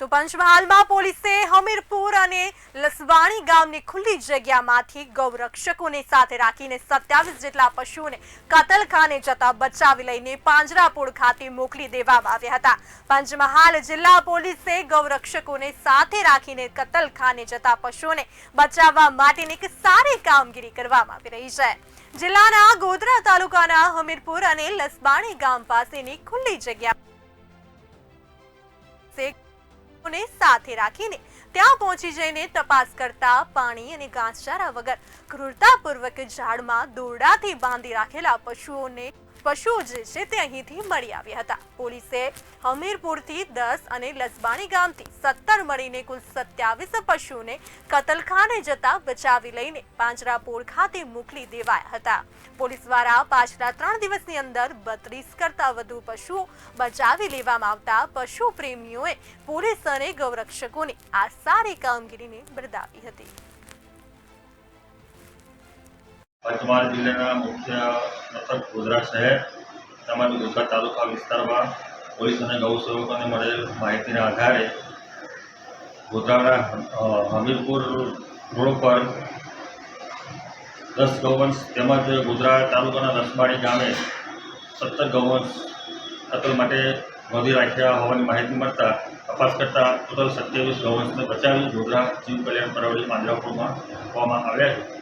તો પંચમહાલમાં પોલીસે હમીરપુર અને લસવાણી ગામની ખુલ્લી જગ્યામાંથી ગૌરક્ષકોને સાથે રાખીને સત્યાવીસ જેટલા પશુઓને કતલખાને જતા બચાવી લઈને પાંજરાપોળ ખાતે મોકલી દેવામાં આવ્યા હતા. પંચમહાલ જિલ્લા પોલીસે ગૌરક્ષકોને સાથે રાખીને કતલખાને જતા પશુઓને બચાવવા માટેની એક સારી કામગીરી કરવામાં આવી રહી છે. જિલ્લાના ગોધરા તાલુકાના હમીરપુર અને લસબાણી ગામ પાસેની ખુલ્લી જગ્યા ને સાથે રાખીને ત્યાં પહોંચી જઈને તપાસ કરતા પાણી અને ઘાસચારા વગર ક્રૂરતાપૂર્વક ઝાડમાં દોરડાથી બાંધી રાખેલા પશુઓને પશુઓ જે છે તે અહીંથી મળી આવ્યા હતા. પોલીસે હમીરપુરથી દસ અને લસબાણી ગામથી સત્તર મળીને કુલ સત્યાવીસ પશુઓને કતલખાને જતા બચાવી લઈને પાંજરાપોળ ખાતે મોકલી દેવાયા હતા. પોલીસ દ્વારા પાછલા ત્રણ દિવસની અંદર બત્રીસ કરતા વધુ પશુઓ બચાવી લેવામાં આવતા પશુ પ્રેમીઓએ પોલીસ અને ગૌરક્ષકોને આ સારી કામગીરીને બિરદાવી હતી. પંચમહાલ જિલ્લાના મુખ્ય મથક ગોધરા શહેર તેમજ ગોધરા તાલુકા વિસ્તારમાં પોલીસ અને ગૌસેવકોને મળેલ માહિતીના આધારે ગોધરાના હમીરપુર રોડ પર દસ ગૌવંશ તેમજ ગોધરા તાલુકાના દસબાડી ગામે સત્તર ગૌવંશ કતલ માટે નોંધી રાખ્યા હોવાની માહિતી મળતા તપાસ કરતા ટોટલ સત્યાવીસ ગૌવંશને બચાવી ગોધરા જીવ કલ્યાણ પરવડી પાંજરાપુરમાં મૂકવામાં આવ્યા છે.